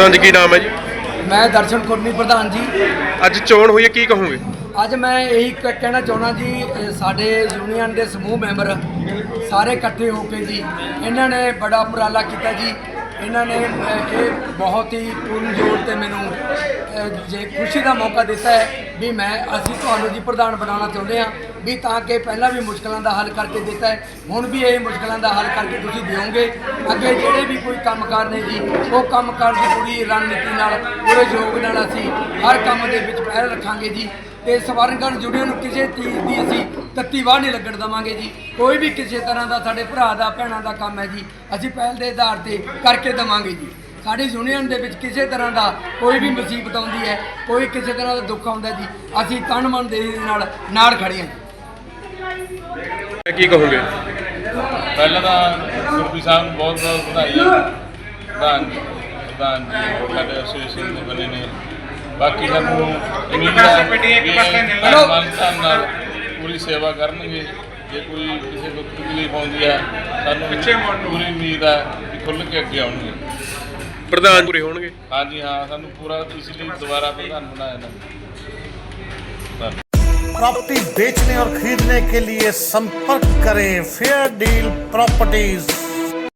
ਪ੍ਰਧਾਨ ਜੀ ਕੀ ਨਾਮ ਹੈ ਜੀ? ਮੈਂ ਦਰਸ਼ਨ ਕੁਰਮੀ ਪ੍ਰਧਾਨ ਜੀ। ਅੱਜ ਚੋਣ ਹੋਈ ਹੈ ਕੀ ਕਹੋਗੇ? ਅੱਜ ਮੈਂ ਇਹੀ ਕ- ਕਹਿਣਾ ਚਾਹੁੰਦਾ ਜੀ ਇਹ ਸਾਡੇ ਯੂਨੀਅਨ ਦੇ ਸਮੂਹ ਮੈਂਬਰ ਸਾਰੇ ਇਕੱਠੇ ਹੋ ਕੇ ਜੀ ਇਹਨਾਂ ਨੇ ਬੜਾ ਉਪਰਾਲਾ ਕੀਤਾ ਜੀ। ਇਹਨਾਂ ਨੇ ਅ, ਇਹ ਬਹੁਤ ਹੀ ਪੂਰਨ ਜੋਰ ਤੇ ਮੈਨੂੰ ਅ, ਜੇ ਖੁਸ਼ੀ ਦਾ ਮੌਕਾ ਦਿੱਤਾ ਹੈ ਵੀ ਮੈਂ ਅਸੀਂ ਤੁਹਾਨੂੰ ਜੀ ਪ੍ਰਧਾਨ ਬਣਾਉਣਾ ਚਾਹੁੰਦੇ ਹਾਂ ਵੀ ਤਾਂ ਕਿ ਪਹਿਲਾਂ ਵੀ ਮੁਸ਼ਕਲਾਂ ਦਾ ਹੱਲ ਕਰਕੇ ਦਿੱਤਾ ਹੈ, ਹੁਣ ਵੀ ਇਹ ਮੁਸ਼ਕਲਾਂ ਦਾ ਹੱਲ ਕਰਕੇ ਤੁਸੀਂ ਦਿਓਗੇ। ਅੱਗੇ ਜਿਹੜੇ ਵੀ ਕੋਈ ਕੰਮਕਾਰ ਨੇ ਜੀ, ਉਹ ਕੰਮਕਾਰ ਦੀ ਪੂਰੀ ਰਣਨੀਤੀ ਨਾਲ, ਪੂਰੇ ਯੋਗ ਨਾਲ ਅਸੀਂ ਹਰ ਕੰਮ ਦੇ ਵਿੱਚ ਪਹਿਲ ਰੱਖਾਂਗੇ ਜੀ। ਤੇ ਸਵਰਨਗੜ ਜੁੜਿਆਂ ਨੂੰ ਕਿਸੇ ਚੀਜ਼ ਦੀ ਅਸੀਂ ਤੱਤੀ ਵਾਹ ਨਹੀਂ ਲੱਗਣ ਦਵਾਂਗੇ ਜੀ। ਕੋਈ ਵੀ ਕਿਸੇ ਤਰ੍ਹਾਂ ਦਾ ਸਾਡੇ ਭਰਾ ਦਾ, ਭੈਣਾਂ ਦਾ ਕੰਮ ਹੈ ਜੀ, ਅਸੀਂ ਪਹਿਲ ਦੇ ਆਧਾਰ ਤੇ ਕਰਕੇ ਦਵਾਂਗੇ ਜੀ। ਸਾਡੀ ਯੂਨੀਅਨ ਦੇ ਵਿੱਚ ਕਿਸੇ ਤਰ੍ਹਾਂ ਦਾ ਕੋਈ ਵੀ ਮੁਸੀਬਤ ਆਉਂਦੀ ਹੈ ਕੋਈ ਕਿਸੇ ਤਰ੍ਹਾਂ ਦਾ ਦੁੱਖ ਆਉਂਦਾ ਜੀ ਅਸੀਂ ਤਨ ਮਨ ਦੇ ਨਾਲ ਨਾਲ ਖੜੇ ਹਾਂ ਕੀ ਕਹੋਗੇ? ਪਹਿਲਾਂ ਤਾਂ ਗੁਰਪ੍ਰੀਤ ਸਾਹਿਬ ਨੂੰ ਬਹੁਤ ਬਹੁਤ ਵਧਾਈਆਂ ਪ੍ਰਧਾਨ ਜੀ ਪ੍ਰਧਾਨ ਜੀ ਸਾਡੇ ਐਸੋਸੀਏਸ਼ਨ ਦੇ ਬਣੇ ਨੇ। ਬਾਕੀ ਸਾਨੂੰ ਉਮੀਦ ਹੈ ਕਿ ਮਾਨਤਾ ਨਾਲ ਪੂਰੀ ਸੇਵਾ ਕਰਨਗੇ। ਜੇ ਕੋਈ ਕਿਸੇ ਨੂੰ ਤਕਲੀਫ ਆਉਂਦੀ ਹੈ ਸਾਨੂੰ ਪੂਰੀ ਉਮੀਦ ਹੈ ਕਿ ਖੁੱਲ੍ਹ ਕੇ ਅੱਗੇ ਆਉਣਗੇ। ਪ੍ਰਧਾਨ ਪੂਰੇ ਹੋਣਗੇ ਹਾਂਜੀ ਹਾਂ ਸਾਨੂੰ ਪੂਰਾ ਇਸ ਲਈ ਦੁਬਾਰਾ ਪ੍ਰਧਾਨ ਬਣਾਇਆ ਇਹਨਾਂ ਨੇ ਧੰਨਵਾਦ प्रॉपर्टी बेचने और खरीदने के लिए संपर्क करें फेयर डील प्रॉपर्टीज